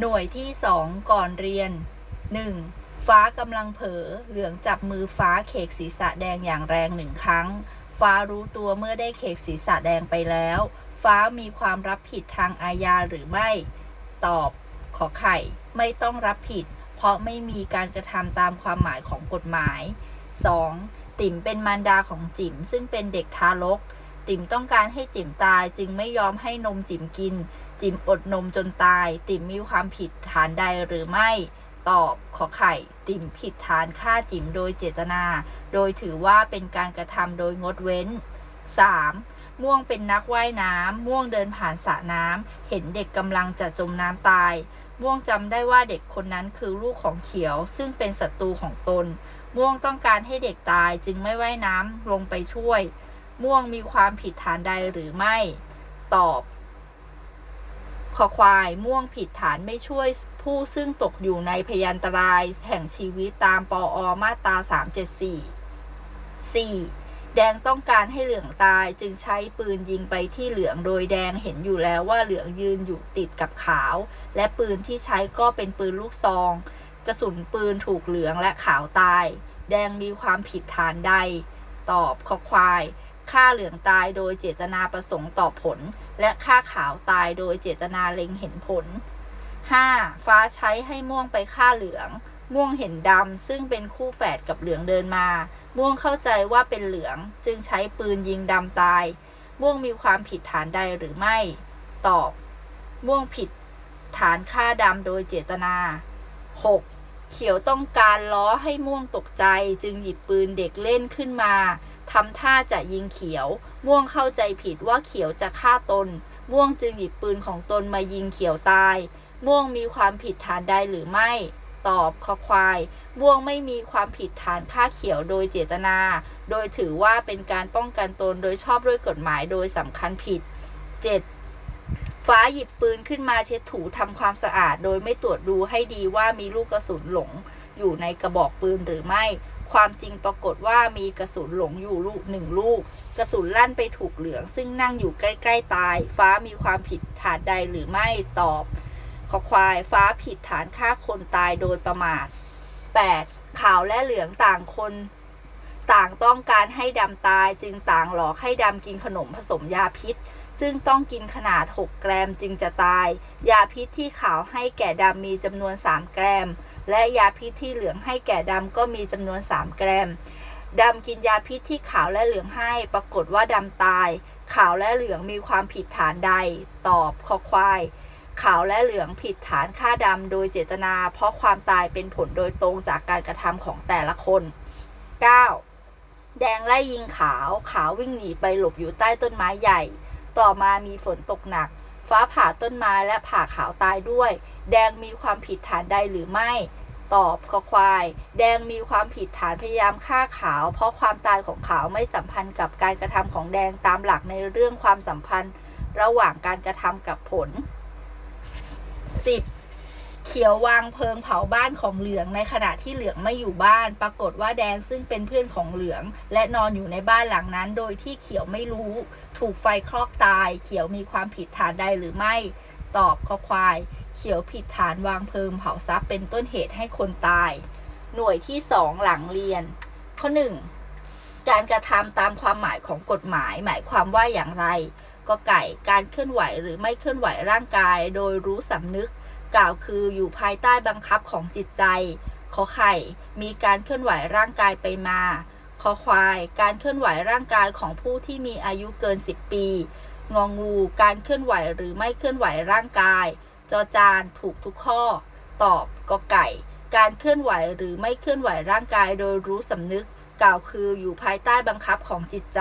หน่วยที่สองก่อนเรียน 1. ฟ้ากำลังเผลอเหลืองจับมือฟ้าเขกศีรษะแดงอย่างแรงหนึ่งครั้ง ฟ้ารู้ตัวเมื่อได้เขกศีรษะแดงไปแล้ว ฟ้ามีความรับผิดทางอาญาหรือไม่ ตอบ ขอไข่ ไม่ต้องรับผิด เพราะไม่มีการกระทำตามความหมายของกฎหมาย 2. ติ๋มเป็นมารดาของจิ๋มซึ่งเป็นเด็กทารก ติ๋มต้องการให้จิ๋มตายจึงไม่ยอมให้นมจิ๋มกิน จิ๋มอดนมจนตายติ๋มมีความผิดฐานใดหรือไม่ ตอบขอไข่ติ๋มผิดฐานฆ่าจิ๋มโดยเจตนา โดยถือว่าเป็นการกระทำโดยงดเว้น 3. ม่วงเป็นนักว่ายน้ำม่วงเดินผ่านสระน้ำเห็นเด็กกำลังจะจมน้ำตาย ม่วงจำได้ว่าเด็กคนนั้นคือลูกของเขียว ซึ่งเป็นศัตรูของตน ม่วงต้องการให้เด็กตายจึงไม่ว่ายน้ำลงไปช่วย ม่วงมีความผิดฐานใดหรือไม่ ตอบขอควายม่วงผิดฐานไม่ช่วยผู้ซึ่งตกอยู่ในพยันตรายแห่งชีวิตตามปออมาตรา374 4. แดงต้องการให้เหลืองตายจึงใช้ปืนยิงไปที่เหลืองโดยแดงเห็นอยู่แล้วว่าเหลืองยืนอยู่ติดกับขาว และปืนที่ใช้ก็เป็นปืนลูกซอง กระสุนปืนถูกเหลืองและขาวตาย แดงมีความผิดฐานใด ตอบขอควาย ฆ่าเหลืองตายโดยเจตนาประสงค์ต่อผล และฆ่าขาวตายโดยเจตนาเล็งเห็นผล 5. ฟ้าใช้ให้ม่วงไปฆ่าเหลือง ม่วงเห็นดำซึ่งเป็นคู่แฝดกับเหลืองเดินมา ม่วงเข้าใจว่าเป็นเหลืองจึงใช้ปืนยิงดำตาย ม่วงมีความผิดฐานใดหรือไม่ ตอบ ม่วงผิดฐานฆ่าดำโดยเจตนา 6. เขียวต้องการล้อให้ม่วงตกใจจึงหยิบปืนเด็กเล่นขึ้นมา ทำท่าจะยิงเขียว ม่วงเข้าใจผิดว่าเขียวจะฆ่าตน ม่วงจึงหยิบปืนของตนมายิงเขียวตาย ม่วงมีความผิดฐานใดหรือไม่ ตอบคอควาย ม่วงไม่มีความผิดฐานฆ่าเขียวโดยเจตนา โดยถือว่าเป็นการป้องกันตนโดยชอบด้วยกฎหมายโดยสำคัญผิด 7. ฟ้าหยิบปืนขึ้นมาเช็ดถูทำความสะอาด โดยไม่ตรวจดูให้ดีว่ามีลูกกระสุนหลงอยู่ในกระบอกปืนหรือไม่ ความจริงปรากฏว่ามีกระสุนหลงอยู่ลูกหนึ่งลูก กระสุนลั่นไปถูกเหลือง ซึ่งนั่งอยู่ใกล้ ๆ ตาย ฟ้ามีความผิดฐานใดหรือไม่ตอบ ขอควายฟ้าผิดฐานฆ่าคนตายโดยประมาท 8. ขาวและเหลืองต่างคนต่างต้องการให้ดำตายจึงต่างหลอกให้ดำกินขนมผสมยาพิษ ซึ่งต้องกินขนาด 6 แกรมจึงจะตาย ยาพิษที่ขาวให้แก่ดำมีจำนวน 3 แกรม และยาพิษที่เหลืองให้แก่ดำก็มีจำนวน 3 แกรมดำกินยาพิษที่ขาวและเหลืองให้ ปรากฏว่าดำตาย ขาวและเหลืองมีความผิดฐานใด ตอบคอควาย ขาวและเหลืองผิดฐานฆ่าดำโดยเจตนา เพราะความตายเป็นผลโดยตรงจากการกระทำของแต่ละคน 9. แดงไล่ยิงขาว ขาววิ่งหนีไปหลบอยู่ใต้ต้นไม้ใหญ่ ต่อมามีฝนตกหนัก ฟ้าผ่าต้นไม้และผ่าขาวตายด้วย แดงมีความผิดฐานใดหรือไม่ ตอบคอควาย แดงมีความผิดฐานพยายามฆ่าขาว เพราะความตายของขาวไม่สัมพันธ์กับการกระทำของแดงตามหลักในเรื่องความสัมพันธ์ ระหว่างการกระทำกับผล 10. เขียววางเพลิงเผาบ้านของเหลืองในขณะที่เหลืองไม่อยู่บ้าน ปรากฏว่าแดงซึ่งเป็นเพื่อนของเหลือง และนอนอยู่ในบ้านหลังนั้น โดยที่เขียวไม่รู้ ถูกไฟคลอกตาย เขียวมีความผิดฐานใดหรือไม่ ตอบขอควาย เขียวผิดฐานวางเพลิงเผาทรัพย์เป็นต้นเหตุให้คนตาย หน่วยที่ 2 หลังเรียน ข้อ 1. การกระทำตามความหมายของกฎหมาย หมายความว่าอย่างไร ก็ไก่การเคลื่อนไหวหรือไม่เคลื่อนไหวร่างกาย โดยรู้สำนึก กล่าวคืออยู่ภายใต้บังคับของจิตใจ ขอไข่ มีการเคลื่อนไหวร่างกายไปมาขอควาย การเคลื่อนไหวร่างกายของผู้ที่มีอายุเกิน 10 ปี งองู การเคลื่อนไหวหรือไม่เคลื่อนไหวร่างกาย จอจานถูกทุกข้อ ตอบกอไก่ การเคลื่อนไหวหรือไม่เคลื่อนไหวร่างกายโดยรู้สำนึก กล่าวคืออยู่ภายใต้บังคับของจิตใจ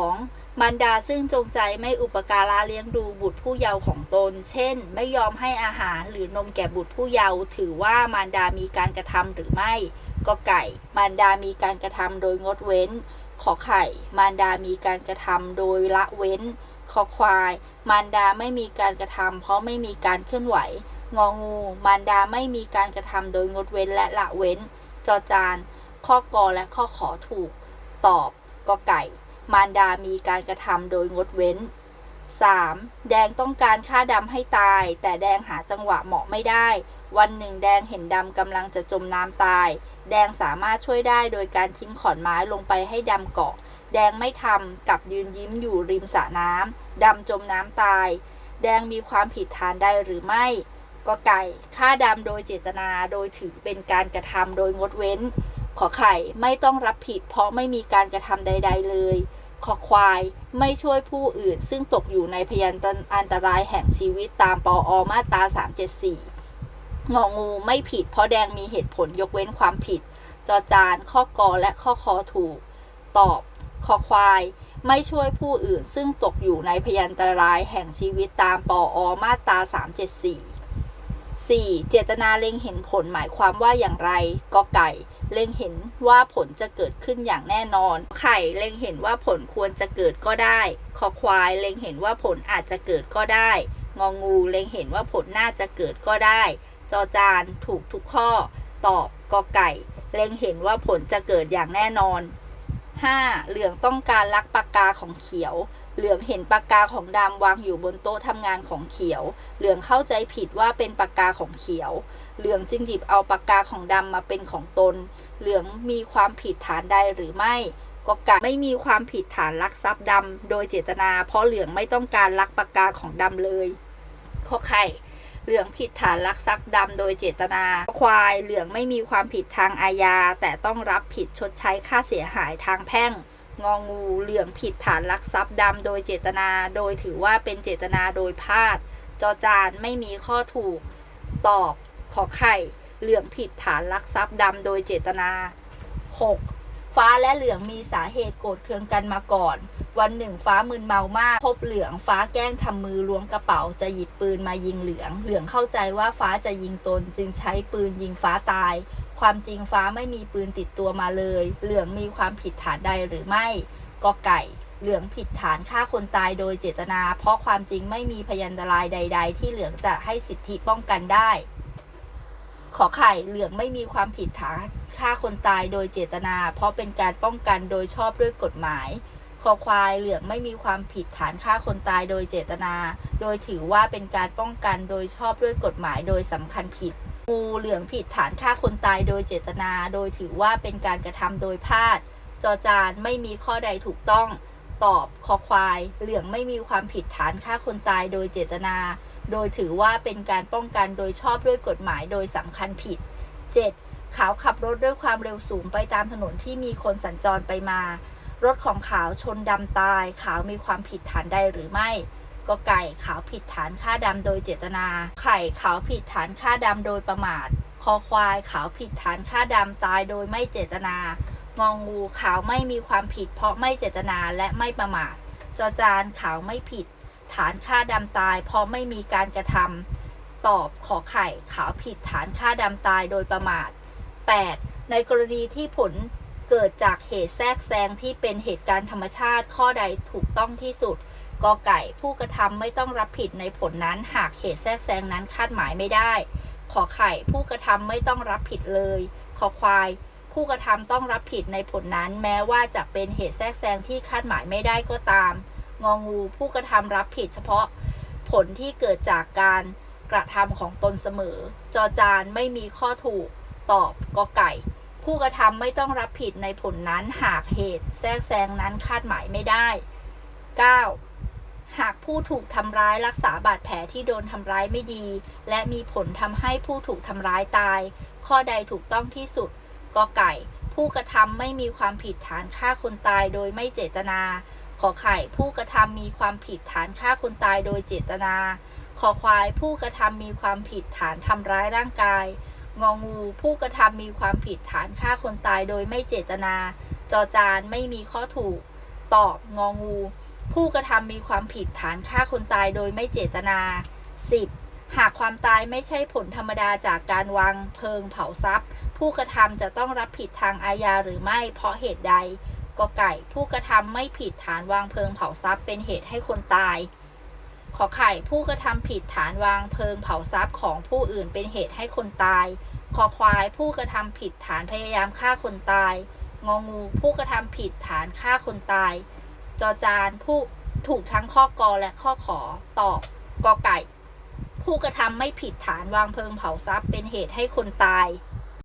2. มารดาซึ่งจงใจไม่อุปการะเลี้ยงดูบุตรผู้เยาว์ของตน เช่น ไม่ยอมให้อาหารหรือนมแก่บุตรผู้เยาว์ถือว่ามารดามีการกระทำหรือไม่ก็ไก่ มารดามีการกระทำโดยงดเว้น ขอไข่ มารดามีการกระทำโดยละเว้น คอควาย มารดาไม่มีการกระทำเพราะไม่มีการเคลื่อนไหว งองู มารดาไม่มีการกระทำโดยงดเว้นและละเว้น จอจาน ข้อกอและข้อขอถูก ตอบกอไก่ มารดามีการกระทำโดยงดเว้น 3. แดงต้องการฆ่าดำให้ตาย แต่แดงหาจังหวะเหมาะไม่ได้ วันหนึ่งแดงเห็นดำกำลังจะจมน้ำตาย แดงสามารถช่วยได้โดยการทิ้งขอนไม้ลงไปให้ดำเกาะ แดงไม่ทำกลับยืนยิ้มอยู่ริมสระน้ำดำจมน้ำตาย แดงมีความผิดฐานใดหรือไม่ก็ไก่ฆ่าดำโดยเจตนาโดยถือเป็นการกระทำโดยงดเว้น ขอไข่ไม่ต้องรับผิดเพราะไม่มีการกระทำใด ๆ เลยขอควายไม่ช่วยผู้อื่น ซึ่งตกอยู่ในพยันอันตรายแห่งชีวิตตามปออมาตรา 374 งองูไม่ผิดเพราะแดงมีเหตุผลยกเว้นความผิด จอจานข้อกอและข้อคอถูก ตอบ คอควาย ไม่ช่วยผู้อื่นซึ่งตกอยู่ในพยันตรายแห่งชีวิตตามปออมาตรา 374 4. เจตนาเล็งเห็นผลหมายความว่าอย่างไรกอไก่ เล็งเห็นว่าผลจะเกิดขึ้นอย่างแน่นอน ไข่เล็งเห็นว่าผลควรจะเกิดก็ได้คอควาย เล็งเห็นว่าผลอาจจะเกิดก็ได้ งองู เล็งเห็นว่าผลน่าจะเกิดก็ได้ จอจานถูกทุกข้อ ตอบกอไก่ เล็งเห็นว่าผลจะเกิดอย่างแน่นอน 5. เหลืองต้องการลักปากกาของเขียว เหลืองเห็นปากกาของดำวางอยู่บนโต๊ะทำงานของเขียว เหลืองเข้าใจผิดว่าเป็นปากกาของเขียว เหลืองจึงหยิบเอาปากกาของดำมาเป็นของตน เหลืองมีความผิดฐานใดหรือไม่ก็ไก่ไม่มีความผิดฐานลักทรัพย์ดำโดยเจตนา เพราะเหลืองไม่ต้องการลักปากกาของดำเลยข้อไข่ เหลืองผิดฐานลักทรัพย์ดำโดยเจตนา ควายเหลืองไม่มีความผิดทางอาญา แต่ต้องรับผิดชดใช้ค่าเสียหายทางแพ่งงองูเหลืองผิดฐานลักทรัพย์ดำโดยเจตนา โดยถือว่าเป็นเจตนาโดยพลาด จอจานไม่มีข้อถูกตอบขอไข่ เหลืองผิดฐานลักทรัพย์ดำโดยเจตนา 6. ฟ้าและเหลืองมีสาเหตุโกรธเคืองกันมาก่อน วันหนึ่งฟ้ามึนเมามาก พบเหลืองฟ้าแกล้งทำมือล้วงกระเป๋าจะหยิบปืนมายิงเหลือง เหลืองเข้าใจว่าฟ้าจะยิงตนจึงใช้ปืนยิงฟ้าตาย ความจริงฟ้าไม่มีปืนติดตัวมาเลย เหลืองมีความผิดฐานใดหรือไม่กอไก่เหลืองผิดฐานฆ่าคนตายโดยเจตนา เพราะความจริงไม่มีพยันตรายใด ๆ ที่เหลืองจะให้สิทธิป้องกันได้ ขอไข่เหลืองไม่มีความผิดฐานฆ่าคนตายโดยเจตนา เพราะเป็นการป้องกันโดยชอบด้วยกฎหมาย คอควายเหลืองไม่มีความผิดฐานฆ่าคนตายโดยเจตนา โดยถือว่าเป็นการป้องกันโดยชอบด้วยกฎหมายโดยสำคัญผิด งูเหลืองผิดฐานฆ่าคนตายโดยเจตนา โดยถือว่าเป็นการกระทำโดยพลาด จอจานไม่มีข้อใดถูกต้อง ตอบคอควาย เหลืองไม่มีความผิดฐานฆ่าคนตายโดยเจตนา โดยถือว่าเป็นการป้องกันโดยชอบด้วยกฎหมายโดยสำคัญผิด 7. ขาวขับรถด้วยความเร็วสูงไปตามถนนที่มีคนสัญจรไปมา รถของขาวชนดำตาย ขาวมีความผิดฐานใดหรือไม่ก็ไก่ขาวผิดฐานฆ่าดำโดยเจตนา ไข่ขาวผิดฐานฆ่าดำโดยประมาท คอควายขาวผิดฐานฆ่าดำตายโดยไม่เจตนา งองูขาวไม่มีความผิด เพราะไม่เจตนาและไม่ประมาท จอจานขาวไม่ผิด ฐานฆ่าดำตาย เพราะไม่มีการกระทำตอบขอไข่ขาวผิดฐานฆ่าดำตายโดยประมาท 8. ในกรณีที่ผลเกิดจากเหตุแทรกแซงที่เป็นเหตุการณ์ธรรมชาติข้อใดถูกต้องที่สุดกอไก่ผู้กระทำไม่ต้องรับผิดในผลนั้นหากเหตุแทรกแซงนั้นคาดหมายไม่ได้ ขอไข่ผู้กระทำไม่ต้องรับผิดเลย ขอควาย ผู้กระทำต้องรับผิดในผลนั้น แม้ว่าจะเป็นเหตุแทรกแซงที่คาดหมายไม่ได้ก็ตาม งองูผู้กระทำรับผิดเฉพาะผลที่เกิดจากการกระทำของตนเสมอ จอจานไม่มีข้อถูกตอบกอไก่ ผู้กระทำไม่ต้องรับผิดในผลนั้นหากเหตุแทรกแซงนั้นคาดหมายไม่ได้ 9. หากผู้ถูกทำร้ายรักษาบาดแผลที่โดนทำร้ายไม่ดี และมีผลทำให้ผู้ถูกทำร้ายตาย ข้อใดถูกต้องที่สุด กอไก่ ผู้กระทำไม่มีความผิดฐานฆ่าคนตายโดยไม่เจตนา ขอไข่ ผู้กระทำมีความผิดฐานฆ่าคนตายโดยเจตนา ขอควาย ผู้กระทำมีความผิดฐานทำร้ายร่างกาย งองู ผู้กระทำมีความผิดฐานฆ่าคนตายโดยไม่เจตนา จอจานไม่มีข้อถูก ตอบงองู ผู้กระทำมีความผิดฐานฆ่าคนตายโดยไม่เจตนา 10. หากความตายไม่ใช่ผลธรรมดาจากการวางเพลิงเผาทรัพย์ ผู้กระทำจะต้องรับผิดทางอาญาหรือไม่ เพราะเหตุใดกไก่ผู้กระทำไม่ผิดฐานวางเพลิงเผาทรัพย์ เป็นเหตุให้คนตาย ขอไข่ผู้กระทำผิดฐานวางเพลิงเผาทรัพย์ของผู้อื่นเป็นเหตุให้คนตายคอควายผู้กระทำผิดฐานพยายามฆ่าคนตาย งองูผู้กระทำผิดฐานฆ่าคนตาย จอจานผู้ถูกทั้งข้อกอและข้อขอตอบกอไก่ ผู้กระทำไม่ผิดฐานวางเพลิงเผาทรัพย์เป็นเหตุให้คนตาย